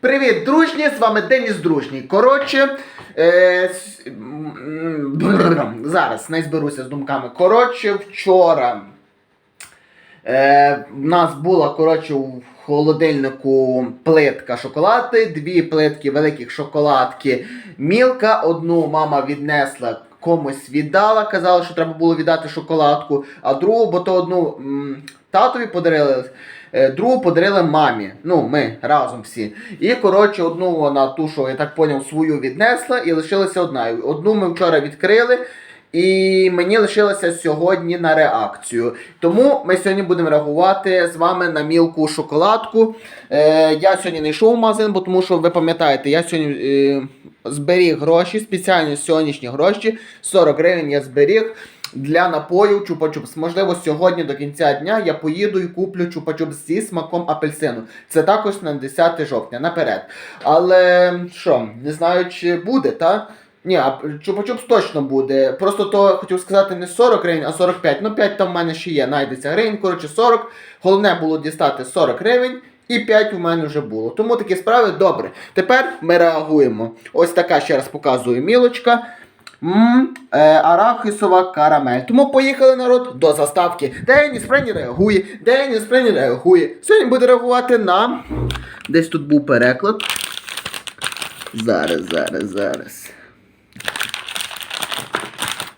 Привіт, дружні! З вами Деніс Дружній. Коротше, е, зараз не зберуся з думками. Коротше, вчора е, в нас була коротше у холодильнику плитка шоколади, дві плитки великих шоколадки. Мілка, одну мама віднесла. Комусь віддала, казала, що треба було віддати шоколадку, а другу, бо то одну м, татові подарили, другу подарили мамі. Ну, ми разом всі. І коротше, одну вона ту, що я так поняв, свою віднесла і лишилася одна. Одну ми вчора відкрили. І мені лишилося сьогодні на реакцію. Тому ми сьогодні будемо реагувати з вами на мілку шоколадку. Е, я сьогодні не йшов в магазин, бо тому що ви пам'ятаєте, я сьогодні е, зберіг гроші, спеціальні сьогоднішні гроші. 40 гривень я зберіг для напою чупа-чупс. Можливо, сьогодні до кінця дня я поїду і куплю чупа-чупс зі смаком апельсину. Це також на 10 жовтня наперед. Але що, не знаю, чи буде, та? Ні, чупа-чупс точно буде. Просто то хотів сказати не 40 гривень, а 45. Ну 5 там в мене ще є, знайдеться гривень. Коротше, 40. Головне було дістати 40 гривень. І 5 у мене вже було. Тому такі справи добре. Тепер ми реагуємо. Ось така ще раз показую мілочка. М, е, арахисова карамель. Тому поїхали народ до заставки. Деніс Френі реагує. Деніс Френі реагує. Сьогодні буде реагувати на. Десь тут був переклад. Зараз, зараз, зараз.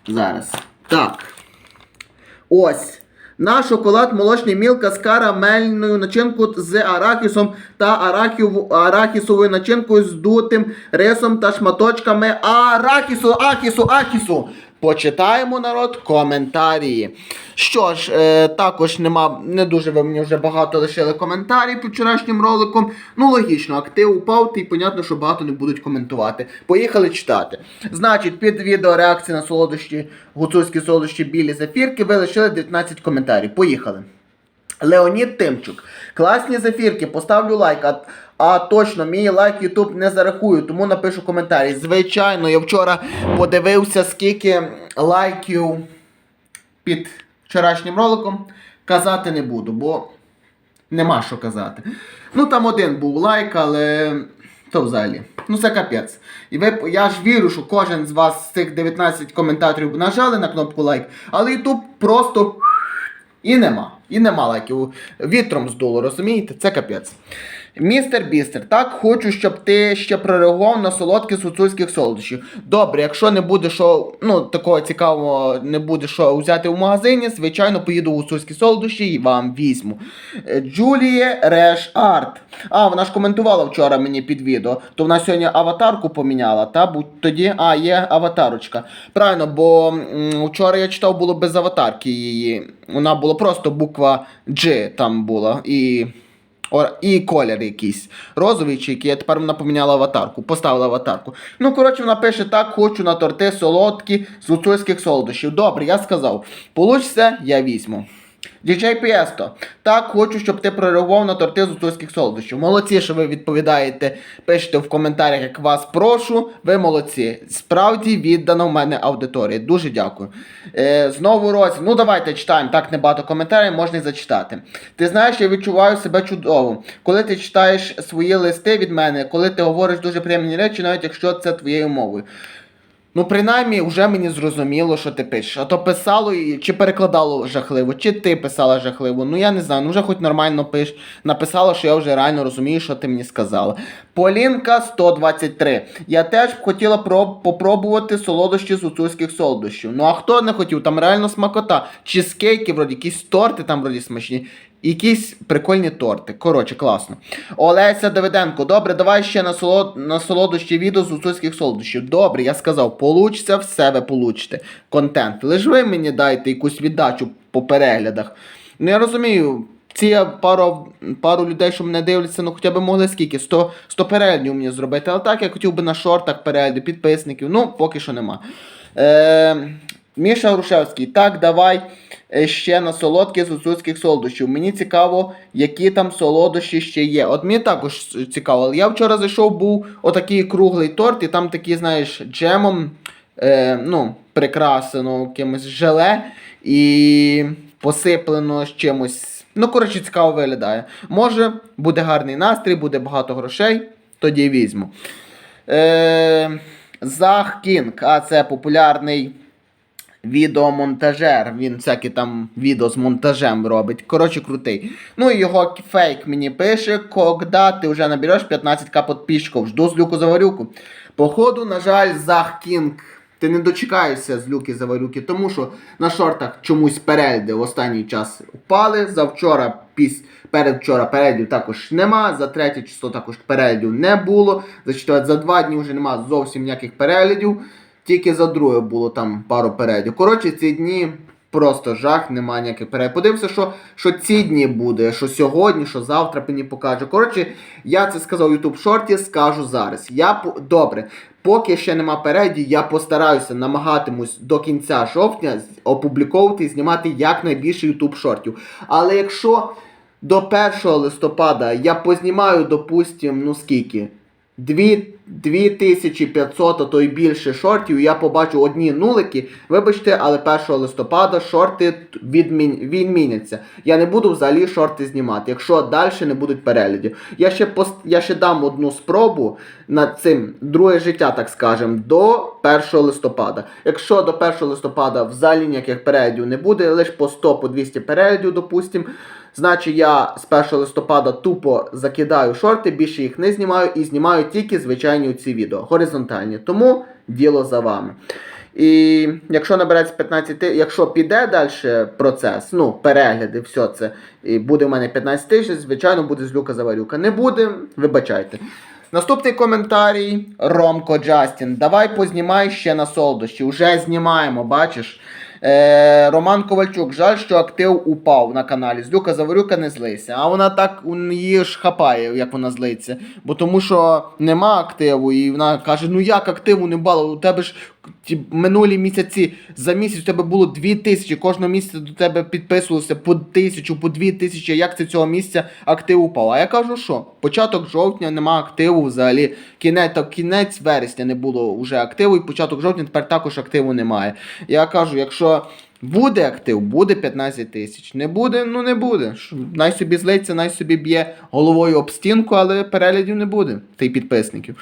Зараз. Так. Ось. На шоколад молочний мілка з карамельною начинкою з арахісом та арахів, арахісовою начинкою з дутим рисом та шматочками арахісу, ахісу, ахісу. Почитаємо народ коментарі. Що ж, е, також нема, не дуже ви мені вже багато лишили коментарі по вчорашнім роликом. Ну, логічно, актив упав, і понятно, що багато не будуть коментувати. Поїхали читати. Значить, під відео реакції на солодощі, гуцульські солодощі білі зафірки, ви лишили 19 коментарів. Поїхали. Леонід Тимчук. Класні зафірки, поставлю лайк, а, а точно мій лайк Ютуб не зарахую, тому напишу коментарі. Звичайно, я вчора подивився, скільки лайків під вчорашнім роликом. Казати не буду, бо нема що казати. Ну там один був лайк, але то взагалі. Ну це капець. І ви, я ж вірю, що кожен з вас з цих 19 коментаторів нажали на кнопку лайк, але Ютуб просто і нема. І нема лайків. Вітром здуло, розумієте? Це капець. Містер Бістер, так хочу, щоб ти ще прореагував на солодкі з гуцульських солодощів. Добре, якщо не буде що, ну, такого цікавого не буде що взяти в магазині, звичайно, поїду в гуцульські солодощі і вам візьму. Е, Джуліє Реш Арт. А, вона ж коментувала вчора мені під відео, то вона сьогодні аватарку поміняла, та? Бо тоді, а, є аватарочка. Правильно, бо м, вчора я читав було без аватарки її. Вона була просто буква G там була. І. І колір якийсь розовий чи який, я тепер вона поміняла аватарку, поставила аватарку. Ну, коротше, вона пише так, хочу на торти солодкі з гуцульських солодощів. Добре, я сказав. Получиться, я візьму. DJ Піесто, так хочу, щоб ти прореагував на торти з гуцульських солодощів. Молодці, що ви відповідаєте, пишете в коментарях, як вас прошу. Ви молодці. Справді віддано в мене аудиторія. Дуже дякую. Е, знову роз. Ну давайте читаємо. Так небагато коментарів, можна і зачитати. Ти знаєш, я відчуваю себе чудово. Коли ти читаєш свої листи від мене, коли ти говориш дуже приємні речі, навіть якщо це твоєю мовою. Ну, принаймні, вже мені зрозуміло, що ти пишеш. А то писало чи перекладало жахливо, чи ти писала жахливо. Ну я не знаю, ну вже хоч нормально пиш. Написала, що я вже реально розумію, що ти мені сказала. Полінка 123. Я теж б хотіла проб- попробувати солодощі з гуцульських солодощів. Ну а хто не хотів? Там реально смакота. Чизкейки, вроді, якісь торти там вроді смачні. Якісь прикольні торти. Коротше, класно. Олеся Давиденко, добре, давай ще на, солод... на солодощі відео з гуцульських солодощів. Добре, я сказав, получиться, в себе получите. Контент. Лиш ви мені дайте якусь віддачу по переглядах. Ну я розумію, ці пару, пару людей, що мене дивляться, ну хоча б могли скільки? 100, 100 переглядів мені зробити. Але так я хотів би на шортах перегляди, підписників. Ну, поки що нема. Е, Міша Грушевський, так, давай е, ще на солодкі з гуцульських солодощів. Мені цікаво, які там солодощі ще є. От мені також цікаво. Але Я вчора зайшов, був отакий круглий торт, і там такий, знаєш, джемом е, ну, прикрасено якимось желе і посиплено з чимось. Ну, коротше, цікаво виглядає. Може, буде гарний настрій, буде багато грошей. тоді візьму. Е, Зах Кінг, а це популярний відеомонтажер. Він всякі там відео з монтажем робить. Коротше, крутий. Ну і його фейк мені пише, когда ти вже набереш 15к підписчиків. Жду злюку заварюку. Походу, на жаль, Зах Кінг. Ти не дочекаєшся з люки заварюки, тому що на шортах чомусь перельди в останній час впали. Завчора, піс... передвчора перельдів також нема. За третє число також перельдів не було. За четверте, за два дні вже нема зовсім ніяких переглядів. Тільки за друге було там пару переглядів. Коротше, ці дні просто жах, немає ніяких переглядів. Подивимося, що, що ці дні буде, що сьогодні, що завтра мені покаже. Коротше, я це сказав у YouTube шорті, скажу зараз. Я добре. Поки ще нема переді, я постараюся намагатимусь до кінця жовтня опубліковувати і знімати якнайбільше YouTube шортів. Але якщо до 1 листопада я познімаю, допустим, ну скільки? 2, 2500, а то й більше шортів, я побачу одні нулики. Вибачте, але 1 листопада шорти відмін... відміняться. Я не буду взагалі шорти знімати, якщо далі не будуть переглядів. Я ще пост... я ще дам одну спробу над цим друге життя, так скажемо, до 1 листопада. Якщо до 1 листопада взагалі ніяких переглядів не буде, лише по 100 по 200 переглядів, допустимо. Значить, я з 1 листопада тупо закидаю шорти, більше їх не знімаю і знімаю тільки звичайні ці відео, горизонтальні. Тому діло за вами. І якщо набереться 15 тисяч, якщо піде далі процес, ну, перегляди, все це, і буде в мене 15 тисяч, звичайно, буде з люка заварюка. Не буде, вибачайте. Наступний коментарій Ромко Джастін. Давай познімай ще на солодощі. Уже знімаємо, бачиш. Е, Роман Ковальчук, жаль, що актив упав на каналі. Злюка Заварюка не злися. А вона так її ж хапає, як вона злиться. Бо тому що нема активу, і вона каже: ну як активу не бало? У тебе ж ті минулі місяці за місяць у тебе було дві тисячі. Кожного місяця до тебе підписувалося по тисячу, по дві тисячі. Як це цього місяця актив упав? А я кажу, що початок жовтня нема активу взагалі. Кінець, так, кінець вересня не було вже активу, і початок жовтня тепер також активу немає. Я кажу, якщо. Буде актив, буде 15 тисяч. Не буде, ну не буде. Най собі злиться, най собі б'є головою об стінку, але переглядів не буде. Та й підписників.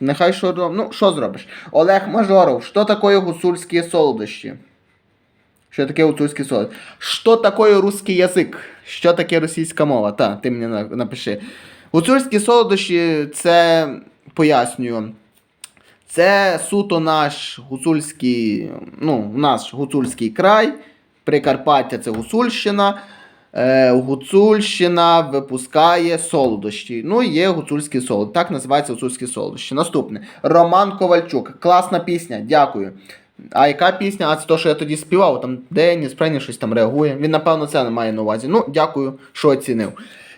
Нехай що роб- Ну, що зробиш? Олег Мажоров, що таке гусульські солодощі? Що таке гуцульські солодощі? Що таке русський язик? Що таке російська мова? Та, ти мені напиши. Гуцульські солодощі це пояснюю. Це суто наш гуцульський, ну, наш гуцульський край. Прикарпаття це Гуцульщина. Е, Гуцульщина випускає солодощі. Ну, є гуцульські солодощі. Так називається гуцульські солодощі. Наступне. Роман Ковальчук. Класна пісня, дякую. А яка пісня? А це то, що я тоді співав, там Деніс Прені щось там реагує. Він, напевно, це не має на увазі. Ну, дякую, що оцінив.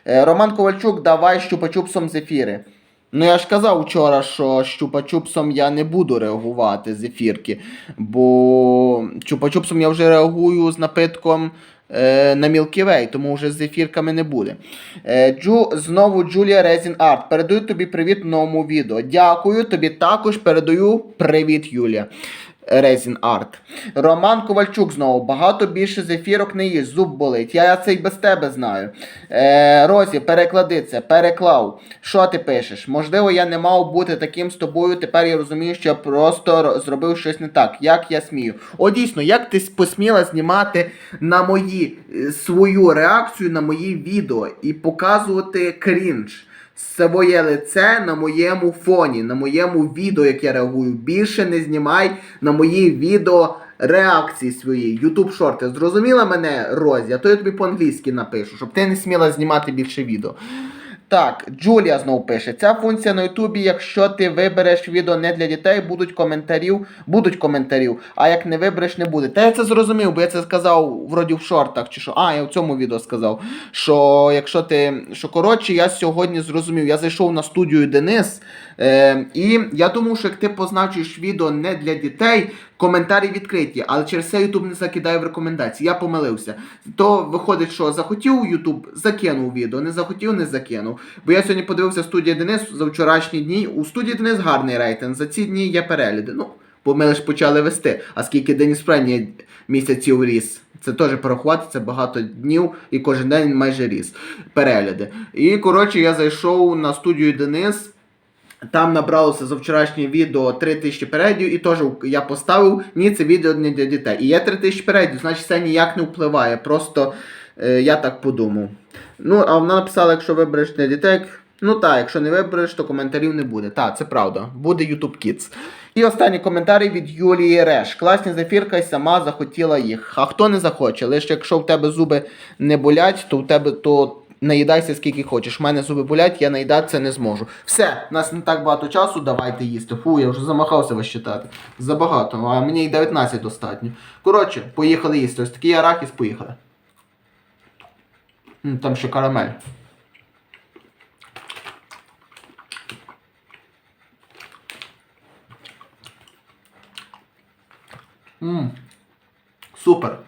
Е, Роман Ковальчук, давай щупа-чупсом з ефіри. Ну, я ж казав вчора, що щупа-чупсом я не буду реагувати з ефірки, бо чупа-чупсом я вже реагую з напитком на Milky Way, тому вже з ефірками не буде. Е, Джу, знову Джулія Резін Арт. Передаю тобі привіт новому відео. Дякую, тобі також передаю привіт, Юлія. Резін Арт. Роман Ковальчук знову. Багато більше з ефірок не їж, зуб болить. Я це й без тебе знаю. Е, Розі, переклади це, переклав. Що ти пишеш? Можливо, я не мав бути таким з тобою. Тепер я розумію, що я просто зробив щось не так. Як я смію? О, дійсно, як ти посміла знімати на мої е, свою реакцію на мої відео і показувати крінж? Своє лице на моєму фоні, на моєму відео, як я реагую. Більше не знімай на мої відео реакції свої, YouTube шорти. Зрозуміла мене, Розі? А то я тобі по-англійськи напишу, щоб ти не сміла знімати більше відео. Так, Джулія знову пише: ця функція на Ютубі, якщо ти вибереш відео не для дітей, будуть коментарів, будуть коментарів, а як не вибереш, не буде. Та я це зрозумів, бо я це сказав вроді в шортах, чи що. А, я в цьому відео сказав. Що якщо ти. Що коротше, я сьогодні зрозумів, я зайшов на студію Денис, е, і я думав, що як ти позначиш відео не для дітей, коментарі відкриті, але через це Ютуб не закидає в рекомендації. Я помилився. То виходить, що захотів Ютуб, закинув відео, не захотів, не закинув. Бо я сьогодні подивився студія Денис за вчорашні дні. У студії Денис гарний рейтинг. За ці дні є перегляди. Ну, бо ми лише почали вести. А скільки Деніс Френі місяців ріс. Це теж порахувати, це багато днів і кожен день майже ріс. Перегляди. І коротше, я зайшов на студію Денис. Там набралося за вчорашнє відео 3000 переглядів, і теж я поставив, ні, це відео не для дітей. І є 3000 переглядів, значить це ніяк не впливає. Просто е, я так подумав. Ну, а вона написала, якщо вибереш для дітей. Ну так, якщо не вибереш, то коментарів не буде. Так, це правда. Буде YouTube Kids. І останній коментарі від Юлії Реш. Класні зефірка і сама захотіла їх. А хто не захоче? Лише якщо в тебе зуби не болять, то в тебе то наїдайся скільки хочеш. У мене зуби болять, я наїдатися не зможу. Все, у нас не так багато часу, давайте їсти. Фу, я вже замахався вас читати. Забагато, а мені і 19 достатньо. Коротше, поїхали їсти. Ось такий арахіс, поїхали. Там ще карамель. Мм. Супер.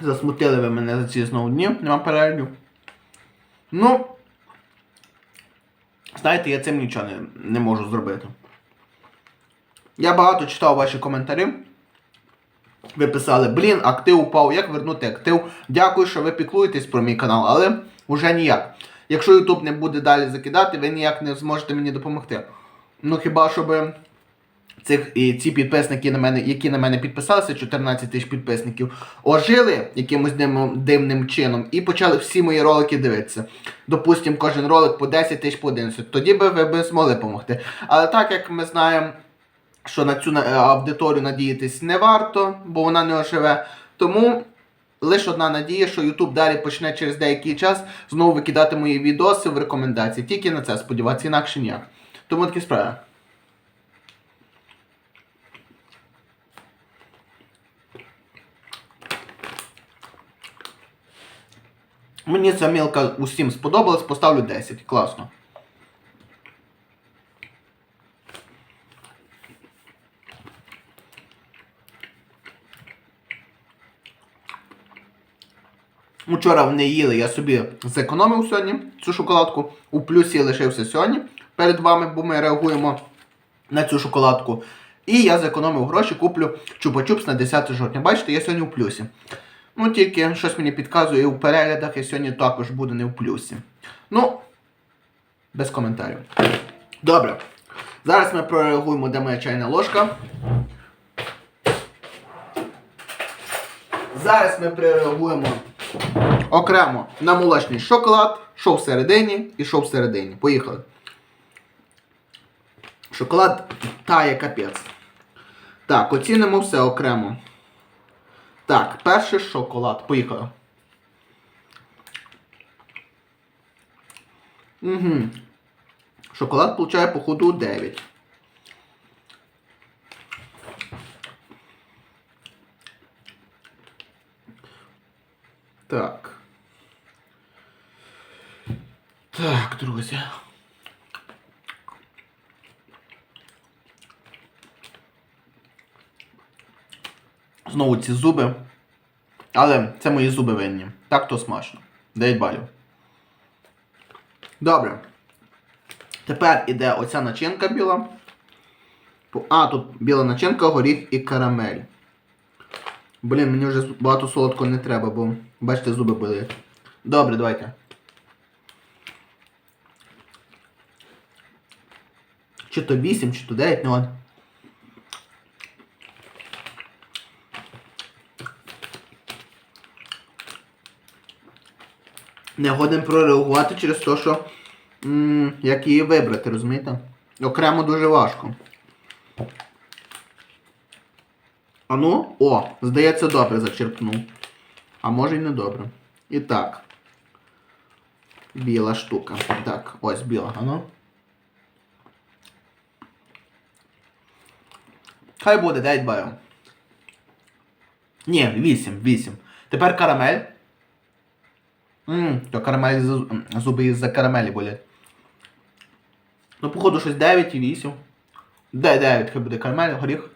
Засмутили ви мене за ці знову дні, нема переглядів. Ну, знаєте, я цим нічого не, не можу зробити. Я багато читав ваші коментарі. Ви писали, блін, актив упав, як вернути актив? Дякую, що ви піклуєтесь про мій канал, але вже ніяк. Якщо YouTube не буде далі закидати, ви ніяк не зможете мені допомогти. Ну хіба щоб цих, і ці підписники, на мене, які на мене підписалися, 14 тисяч підписників, ожили якимось дивним, чином і почали всі мої ролики дивитися. Допустим, кожен ролик по 10 тисяч по 11. Тоді би ви б змогли допомогти. Але так як ми знаємо що на цю е, аудиторію надіятись не варто, бо вона не оживе. Тому лише одна надія, що YouTube далі почне через деякий час знову викидати мої відоси в рекомендації. Тільки на це сподіватися, інакше ніяк. Тому такі справи. Мені ця мілка усім сподобалась, поставлю 10. Класно. Вчора вони їли, я собі зекономив сьогодні цю шоколадку. У плюсі лишився сьогодні перед вами, бо ми реагуємо на цю шоколадку. І я зекономив гроші, куплю чупа-чупс на 10 жовтня. Бачите, я сьогодні у плюсі. Ну, тільки щось мені підказує у переглядах, я сьогодні також буду не в плюсі. Ну, без коментарів. Добре. Зараз ми прореагуємо, де моя чайна ложка. Зараз ми прореагуємо окремо на молочний шоколад, що всередині і що всередині. Поїхали. Шоколад тає капець. Так, оцінимо все окремо. Так, перший шоколад. Поїхали. Угу. Шоколад получає по ходу 9. Так. Так, друзі. Знову ці зуби. Але це мої зуби винні. Так то смачно. 9 балів. Добре. Тепер іде оця начинка біла. А, тут біла начинка, горіх і карамель. Блін, мені вже багато солодкого не треба, бо бачите, зуби болять. Добре, давайте. Чи то 8, чи то 9, ну от. Не годен прореагувати через те, що м як її вибрати, розумієте? Окремо дуже важко. А ну, о, здається, добре зачерпнув. А може й не добре. І так. Біла штука. Так, ось біла, а ну. Хай буде 9 балів. Ні, 8, 8. Тепер карамель. Ммм, то карамель зуби із-за карамелі болять. Ну, походу, щось 9 і 8. Де 9 хай буде карамель, горіх.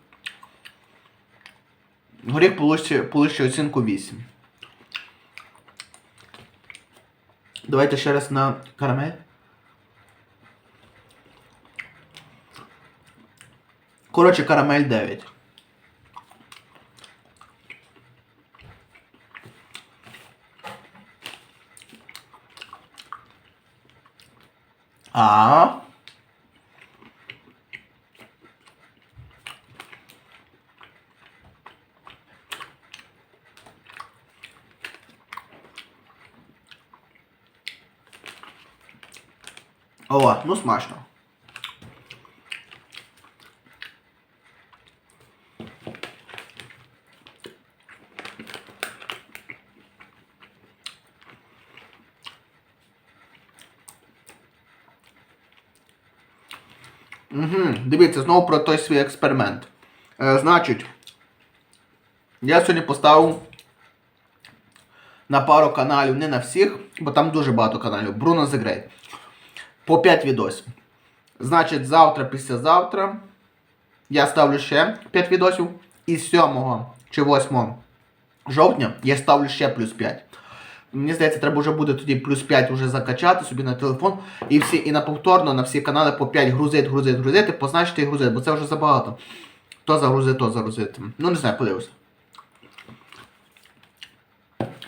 Горіх получить, оцінку 8. Давайте ще раз на карамель. Коротше, карамель 9. А. О, ну смачно. Угу, дивіться, знову про той свій експеримент. Е, значить, я сьогодні поставив на пару каналів, не на всіх, бо там дуже багато каналів. Bruno The Great. По 5 відосів. Значить, завтра, післязавтра я ставлю ще 5 відосів. І 7 чи 8 жовтня я ставлю ще плюс 5. Мені здається, треба вже буде тоді плюс 5 вже закачати собі на телефон. І всі, і на повторно на всі канали по 5 грузити, грузити, грузити, позначити і грузити, бо це вже забагато. То загрузити, то загрузити. Ну не знаю, подивлюся.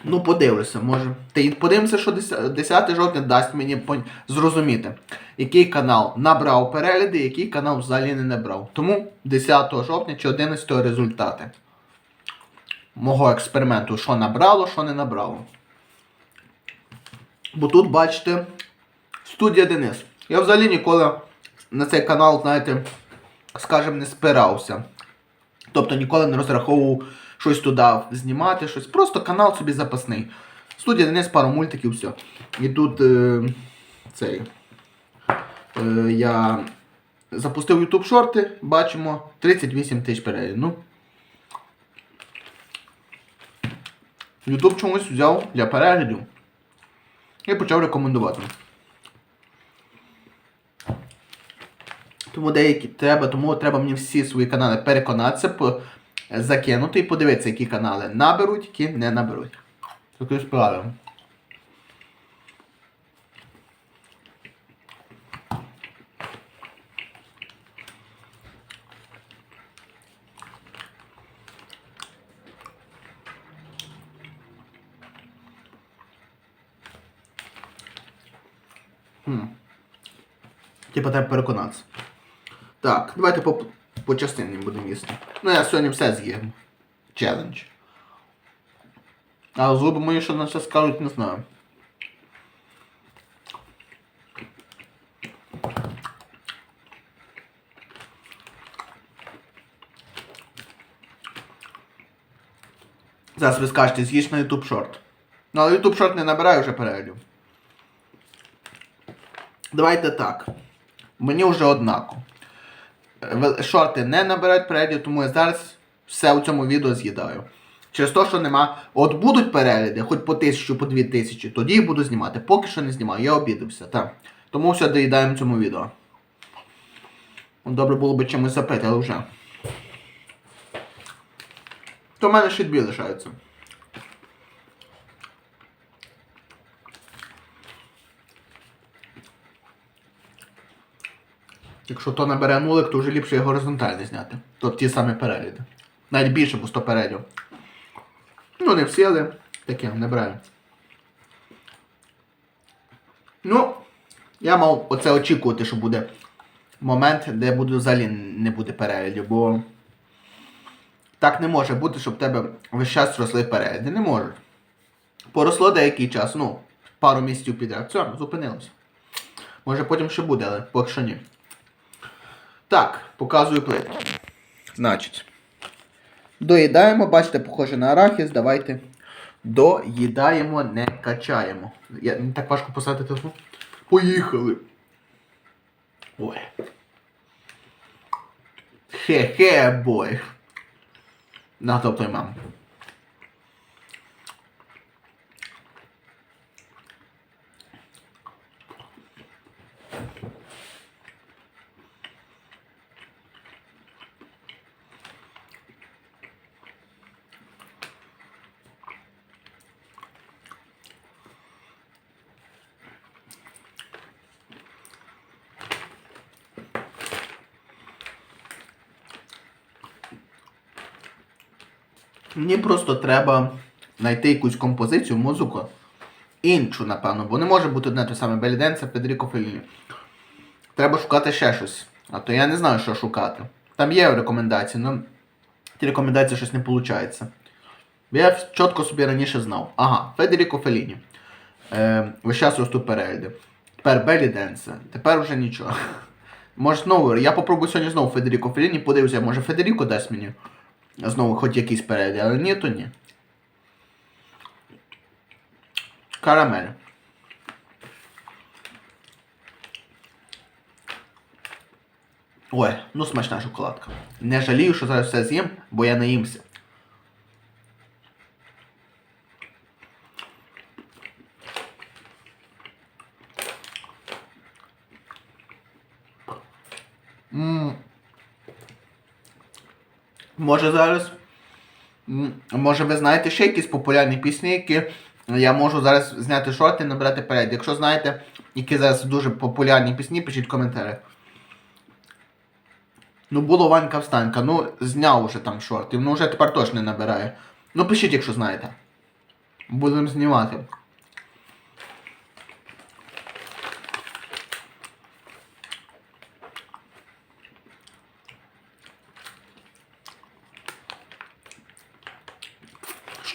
Ну, подивлюся, може. Та й подивимося, що 10 жовтня дасть мені зрозуміти, який канал набрав перегляди, який канал взагалі не набрав. Тому 10 жовтня чи 11 результати мого експерименту, що набрало, що не набрало. Бо тут, бачите, студія Денис. Я взагалі ніколи на цей канал, знаєте, скажімо, не спирався. Тобто ніколи не розраховував щось туди знімати, щось. Просто канал собі запасний. Студія Денис, пару мультиків, все. І тут е, цей. Е, я запустив YouTube шорти, бачимо 38 тисяч переглядів. Ну. YouTube чомусь взяв для переглядів і почав рекомендувати. Тому деякі треба, тому треба мені всі свої канали переконатися, закинути і подивитися, які канали наберуть, які не наберуть. Таке справи. Типа треба переконатися. Так, давайте по, по частині будемо їсти. Ну я сьогодні все з'їм. Челендж. А зуби мої що на це скажуть, не знаю. Зараз ви скажете, з'їж на YouTube шорт. Ну, але YouTube шорт не набирає вже переглядів. Давайте так. Мені вже однаково. Вел- Шорти не набирають переглядів, тому я зараз все у цьому відео з'їдаю. Через те, що нема. От будуть перегляди, хоч по тисячу, по дві тисячі, тоді їх буду знімати. Поки що не знімаю, я обідався, так. Тому все доїдаємо цьому відео. Добре було б чимось запити, але вже. То в мене ще дві лишаються. Якщо то набере нулик, то вже ліпше його горизонтально зняти. Тобто ті самі перегляди. Навіть більше, бо 100 переглядів. Ну, не всі, але таке, набираю. Ну, я мав оце очікувати, що буде момент, де буде взагалі не буде переглядів, бо так не може бути, щоб в тебе весь час росли перегляди. Не може. Поросло деякий час, ну, пару місяців підряд. Все, зупинилося. Може потім ще буде, але поки що ні. Так, показую плитку. Значить. Доїдаємо, бачите, похоже на арахіс, давайте. Доїдаємо, не качаємо. Я, не так важко посадити телефон. Поїхали. Ой. Хе-хе, бой. На тобто мам. Мені просто треба знайти якусь композицію, музику. Іншу, напевно, бо не може бути одне те саме Белі Денса, Федеріко Феліні. Треба шукати ще щось. А то я не знаю, що шукати. Там є рекомендації, але ті рекомендації щось не виходить. Я чітко собі раніше знав. Ага, Федеріко Феліні. Е, весь час росту перегляди. Тепер Белі Денса. Тепер вже нічого. Може знову. Я попробую сьогодні знову Федеріко Феліні, подивлюся, може Федеріко дасть мені знову хоч якісь перегляди, але ні, то ні. Карамель. Ой, ну смачна шоколадка. Не жалію, що зараз все з'їм, бо я наїмся. М. Може зараз. Може ви знаєте ще якісь популярні пісні, які я можу зараз зняти шорти і набрати перед. Якщо знаєте, які зараз дуже популярні пісні, пишіть в коментарях. Ну було Ванька Встанька, ну зняв уже там шорти, ну вже тепер точно не набирає. Ну пишіть, якщо знаєте. Будемо знімати.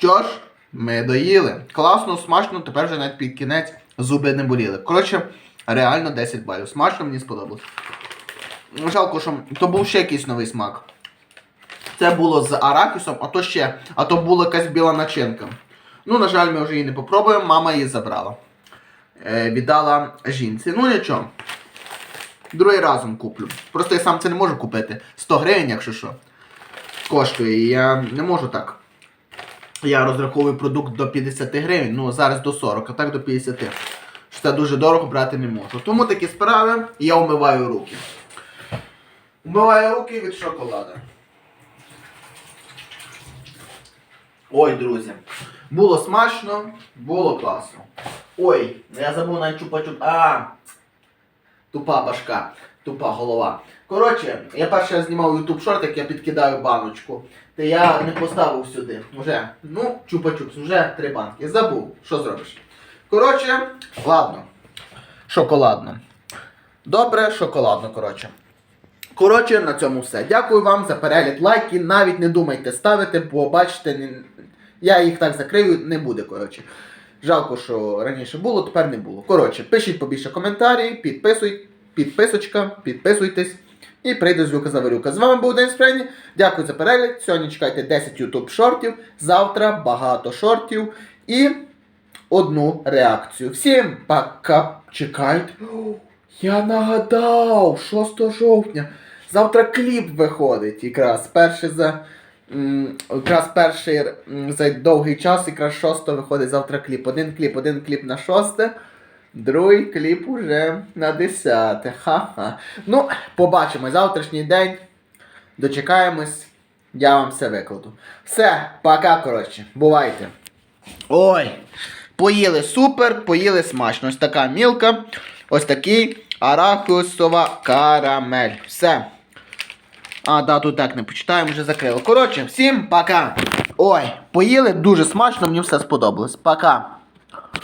Що ж, ми доїли. Класно, смачно, тепер вже навіть під кінець зуби не боліли. Коротше, реально 10 балів. Смачно мені сподобалось. Жалко, що то був ще якийсь новий смак. Це було з арахісом, а то ще, а то була якась біла начинка. Ну, на жаль, ми вже її не попробуємо, мама її забрала. Е, віддала жінці. Ну нічого. Другий разом куплю. Просто я сам це не можу купити. 100 гривень, якщо що. Коштує. Я не можу так. Я розраховую продукт до 50 гривень, ну зараз до 40, а так до 50. Що це дуже дорого брати не можу. Тому такі справи я вмиваю руки. Вмиваю руки від шоколада. Ой, друзі. Було смачно, було класно. Ой, я забув навіть чупа-чуп. А! Тупа башка, тупа голова. Коротше, я раз знімав YouTube шорт, як я підкидаю баночку. Та я не поставив сюди. Уже, ну, чупа-чупс, вже три банки. Забув, що зробиш. Коротше, ладно. Шоколадно. Добре, шоколадно, коротше. Коротше, на цьому все. Дякую вам за перегляд лайки. Навіть не думайте ставити, бо бачите, я їх так закрию, не буде, коротше. Жалко, що раніше було, тепер не було. Коротше, пишіть побільше коментарі, підписуй, підписочка, підписуйтесь. І прийду з Люка Заварюка. З вами був День Спрені. Дякую за перегляд. Сьогодні чекайте 10 YouTube шортів. Завтра багато шортів і одну реакцію. Всім пока. Чекайте. Я нагадав, 6 жовтня. Завтра кліп виходить. Якраз перший за. Якраз перший за довгий час, якраз 6 виходить завтра кліп. Один кліп, один кліп на 6. Другий кліп уже на 10. Ха-ха. Ну, побачимо завтрашній день. Дочекаємось. Я вам все викладу. Все, пока, коротше. Бувайте. Ой! Поїли супер, поїли смачно. Ось така мілка, ось такий арахісова карамель. Все. А, да, тут так не почитаємо, вже закрили. Коротше, всім пока. Ой, поїли дуже смачно, мені все сподобалось. Пока.